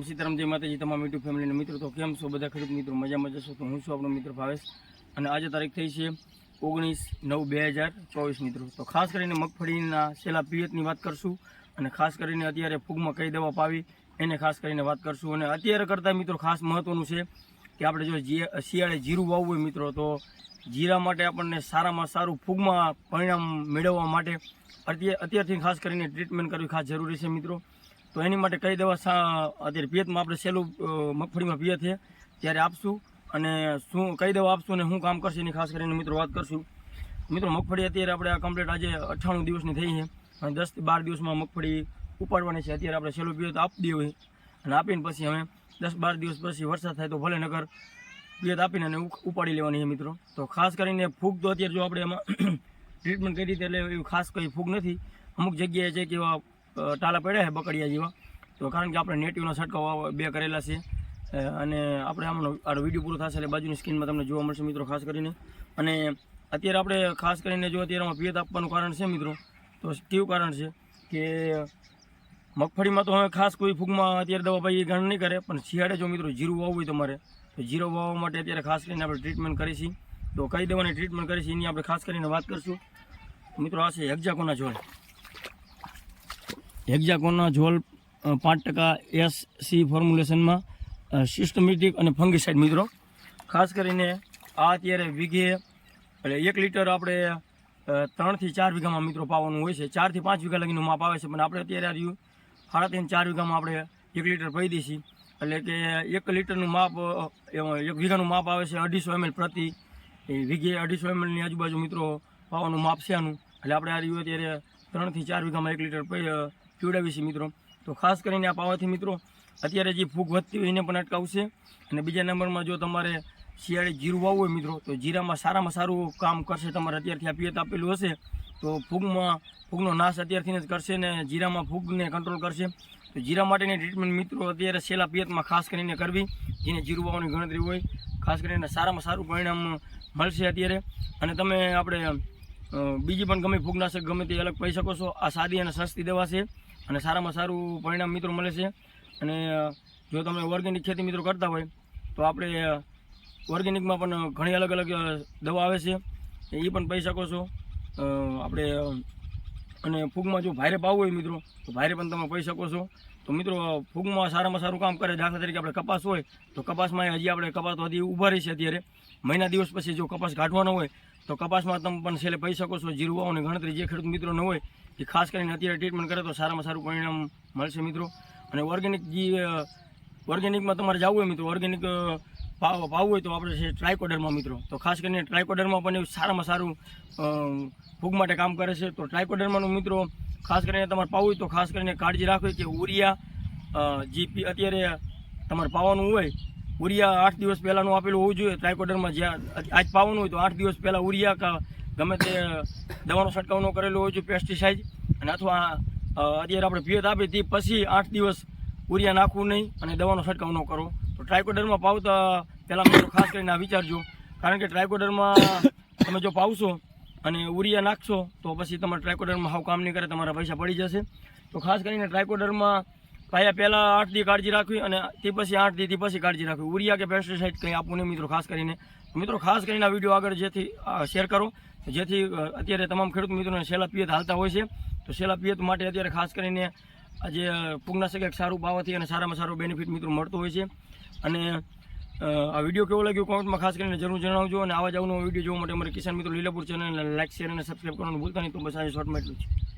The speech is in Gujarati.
જય માતાજી, તમામ યુટ્યુબ ફેમિલીના મિત્રો. તો કેમ છો બધા ખેડૂત મિત્રો? મજામાં જશો તો હું છું આપણો મિત્ર ભાવેશ. અને આજે તારીખ થઈ છે ઓગણીસ નવ બે હજાર ચોવીસ મિત્રો. તો ખાસ કરીને મગફળીના છેલ્લા પિયતની વાત કરશું અને ખાસ કરીને અત્યારે ફૂગમાં કઈ દવા પાવી એને ખાસ કરીને વાત કરશું. અને અત્યારે કરતાં મિત્રો ખાસ મહત્ત્વનું છે કે આપણે જો શિયાળે જીરું વાવવું હોય મિત્રો, તો જીરા માટે આપણને સારામાં સારું ફૂગમાં પરિણામ મેળવવા માટે અત્યારે અત્યારથી ખાસ કરીને ટ્રીટમેન્ટ કરવી ખાસ જરૂરી છે મિત્રો. તો એની માટે કઈ દવા અત્યારે પિયતમાં આપણે સહેલું મગફળીમાં પિયત છે, ત્યારે આપશું. અને શું, કઈ દવા આપશું અને શું કામ કરશે એની ખાસ કરીને મિત્રો વાત કરશું. મિત્રો, મગફળી અત્યારે આપણે આ કમ્પ્લીટ આજે અઠ્ઠાણું દિવસની થઈ છે. અને દસથી બાર દિવસમાં મગફળી ઉપાડવાની છે. અત્યારે આપણે સહેલું પિયત આપી હોય અને આપીને પછી અમે દસ બાર દિવસ પછી વરસાદ થાય તો ભલે નગર પિયત આપીને અને ઉપાડી લેવાની છે મિત્રો. તો ખાસ કરીને ફૂગ તો અત્યારે જો આપણે એમાં ટ્રીટમેન્ટ કરી હતી એટલે એવું ખાસ કંઈ ફૂગ નથી. અમુક જગ્યાએ છે કે એવા ટાલા પડ્યા છે બકડિયા જેવા. તો કારણ કે આપણે નેટિવનો છંટકાવ બે કરેલા છે. અને આપણે આમનો આ વીડિયો પૂરો થશે એટલે બાજુની સ્કીનમાં તમને જોવા મળશે મિત્રો, ખાસ કરીને. અને અત્યારે આપણે ખાસ કરીને જો અત્યારે આમાં પિયત આપવાનું કારણ છે મિત્રો, તો કેવું કારણ છે કે મગફળીમાં તો હવે ખાસ કોઈ ફૂગમાં અત્યારે દવા ભાઈ ગણ નહીં કરે, પણ શિયાળે જો મિત્રો જીરું વાવવું હોય તમારે તો જીરો વાવવા માટે અત્યારે ખાસ કરીને આપણે ટ્રીટમેન્ટ કરીશી તો કઈ દવાની ટ્રીટમેન્ટ કરીશી એની આપણે ખાસ કરીને વાત કરીશું. મિત્રો, આ છે હેક્ઝાકોના ઝોલ હેક્ઝાકોના ઝોલ પાંચ ટકા એસ સી ફોર્મ્યુલેશનમાં સિસ્ટમેટિક અને ફંગીસાઇડ મિત્રો. ખાસ કરીને આ અત્યારે વીઘે, એટલે એક લીટર આપણે ત્રણથી ચાર વીઘામાં મિત્રો પાવાનું હોય છે. ચારથી પાંચ વીઘા લગીનું માપ આવે છે, પણ આપણે અત્યારે આ રહ્યું, સાડા ત્રણ ચાર વીઘામાં આપણે એક લીટર પહી દઈશી. એટલે કે એક લીટરનું માપ એક વીઘાનું માપ આવે છે અઢીસો એમએલ પ્રતિ. વીઘે અઢીસો એમએલની આજુબાજુ મિત્રો પાવાનું માપ છે આનું. એટલે આપણે આ રહ્યું અત્યારે ત્રણથી ચાર વીઘામાં એક લીટર પી- અ, મિત્રો. તો ખાસ કરીને આ પાવાથી મિત્રો અત્યારે જે ફૂગ વધતી હોય એને પણ અટકાવશે. અને બીજા નંબરમાં જો તમારે શિયાળે જીરું વાવવું હોય મિત્રો તો જીરામાં સારામાં સારું કામ કરશે. તમારે અત્યારથી આ પિયત આપેલું હશે તો ફૂગમાં ફૂગનો નાશ અત્યારથી જ કરશે ને જીરામાં ફૂગને કંટ્રોલ કરશે. તો જીરા માટેની ટ્રીટમેન્ટ મિત્રો અત્યારે છેલ્લા પિયતમાં ખાસ કરીને કરવી જેને જીરું વાવવાની ગણતરી હોય. ખાસ કરીને સારામાં સારું પરિણામ મળશે અત્યારે. અને તમે આપણે બીજી પણ ગમે ફૂગનાશક ગમે તે અલગ કહી શકો છો. આ સાદી અને સસ્તી દવા છે. અને સારામાં સારું પરિણામ મિત્રો મળે છે. અને જો તમે ઓર્ગેનિક ખેતી મિત્રો કરતા હોય, તો આપણે ઓર્ગેનિકમાં પણ ઘણી અલગ અલગ દવા આવે છે. એ પણ પહી શકો છો. આપણે અને ફૂગમાં જો ભારે પાવું હોય મિત્રો, તો ભારે પણ તમે પહી શકો છો. તો મિત્રો ફૂગમાં સારામાં સારું કામ કરે, દાખલા તરીકે આપણે કપાસ હોય, તો કપાસમાં હજી આપણે કપાસ તો હજી ઊભા રહી છે અત્યારે. મહિના દિવસ પછી જો કપાસ કાઢવાનો હોય, તો કપાસમાં તમે પણ છેલ્લે પહી શકો છો, જીરું વાવવાની ગણતરી જે ખેડૂત મિત્રો ન હોય એ ખાસ કરીને અત્યારે ટ્રીટમેન્ટ કરે તો સારામાં સારું પરિણામ મળશે મિત્રો. અને ઓર્ગેનિક જે ઓર્ગેનિકમાં તમારે જવું હોય મિત્રો ઓર્ગેનિક પાવ પાવું હોય તો આપણે છે ટ્રાયકોડરમાં મિત્રો. તો ખાસ કરીને ટ્રાયકોડરમાં પણ એવું સારામાં સારું ફૂગ માટે કામ કરે છે. તો ટ્રાયકોડરમાંનું મિત્રો ખાસ કરીને તમારે પાવું હોય તો ખાસ કરીને કાળજી રાખવી કે ઉરિયા અ, પી- અત્યારે તમારે પાવાનું હોય ઉરિયા આઠ દિવસ પહેલાંનું આપેલું હોવું જોઈએ. ટ્રાયકોડરમાં જ્યાં આજ પાવાનું હોય તો આઠ દિવસ પહેલાં ઉરિયા ગમે તે દવાનો છંટકાવ ન કરેલો હોય છે પેસ્ટિસાઇડ અને અથવા અત્યારે આપણે પિયત આપી તે પછી આઠ દિવસ ઉરિયા નાખવું નહીં અને દવાનો છંટકાવ ન કરો. તો ટ્રાયકોડરમાં પાવતા પહેલાં મિત્રો ખાસ કરીને આ વિચારજો. કારણ કે ટ્રાયકોડરમાં તમે જો પાવશો અને ઉરિયા નાખશો, તો પછી તમારે ટ્રાયકોડરમાં હાવ કામ નહીં કરે, તમારા પૈસા પડી જશે. તો ખાસ કરીને ટ્રાયકોડરમાં પાયા પહેલાં આઠ દી કાળજી રાખવી અને તે પછી આઠ દીથી પછી કાળજી રાખવી. ઉરિયા કે પેસ્ટિસાઇડ કંઈ આપવું મિત્રો, ખાસ કરીને. મિત્રો, ખાસ કરીને આ વીડિયો આગળ જેથી શેર કરો. જેથી અત્યારે તમામ ખેડૂત મિત્રોને સેલા પિયત હાલતા હોય છે. તો સેલા પિયત માટે અત્યારે ખાસ કરીને આજે ફૂગનાશક એક સારું પાવાથી અને સારામાં સારું બેનિફિટ મિત્રો મળતો હોય છે. અને આ વીડિયો કેવો લાગ્યો કોમેન્ટમાં ખાસ કરીને જરૂર જણાવજો. અને આવા જ અવનવો વીડિયો જોવા માટે અમારે કિસાન મિત્રો લીલાપુર ચેનલને લાઇક શેર અને સબસ્ક્રાઈબ કરવાનું ભૂલતા નહીં. તો બસ આજે શોર્ટમાં એટલું જ.